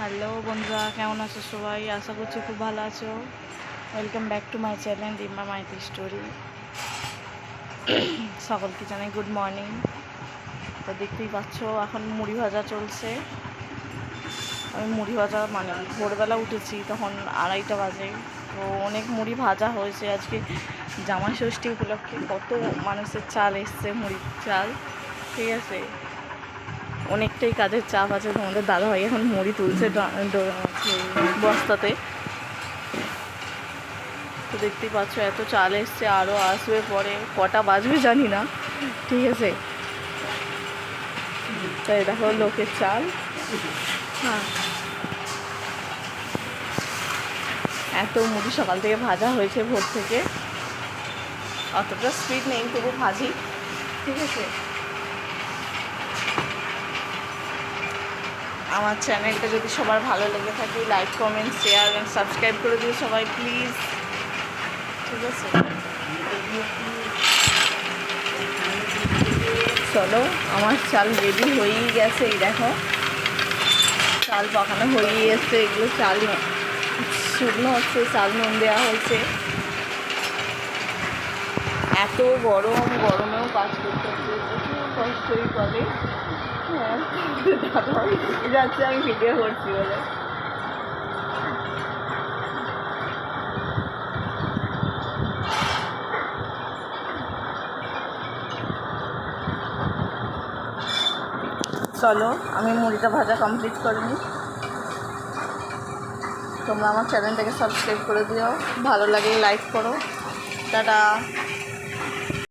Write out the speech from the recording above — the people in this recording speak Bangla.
হ্যালো বন্ধুরা, কেমন আছো সবাই? আশা করছি খুব ভালো আছো। Welcome back to my channel Dimba Maiti story সকলকে জানাই গুড মর্নিং তো দেখতেই পাচ্ছ, এখন মুড়ি ভাজা চলছে। আমি মুড়ি ভাজা মানে ভোরবেলা উঠেছি, তখন আড়াইটা বাজে। তো অনেক মুড়ি ভাজা হয়েছে আজকে। জামাই ষষ্ঠী উপলক্ষে কত মানুষের চাল এসছে মুড়ির চাল। ঠিক আছে? অনেকটাই কাজের চাপ আছে, তোমাদের দাদাভাই এখন মুড়ি তুলছে বস্তাতে। তো দেখতেই পাচ্ছ, এত চাল এসছে আরও আসবে পরে, কটা বাজবে জানি না, ঠিক আছে। তো এই দেখো লোকের চাল। হ্যাঁ। এত মুড়ি সকাল থেকে ভাজা হয়েছে ভোর থেকে। অতটা স্পিড নেই, তবু ভাজি, ঠিক আছে। আমার চ্যানেলটা যদি সবার ভালো লেগে থাকে like comment share and subscribe করে দিও সবাই প্লিজ ঠিক আছে? চলো, আমার চাল রেডি হয়েই গেছে, এই দেখো। চাল পাকানো হয়েই এসছে, এগুলো চাল শুকনো হচ্ছে, চাল নুন দেওয়া হয়েছে। এত গরম, গরমেও কাজ করতে হচ্ছে। কষ্টই করে। হ্যাঁ যাচ্ছে আমি ভিডিও করছি বলে। চলো, আমি মুড়িটা ভাজা কমপ্লিট করে নিই। তোমরা আমার চ্যানেলটাকে সাবস্ক্রাইব করে দিও। ভালো লাগে লাইক করো। টাটা।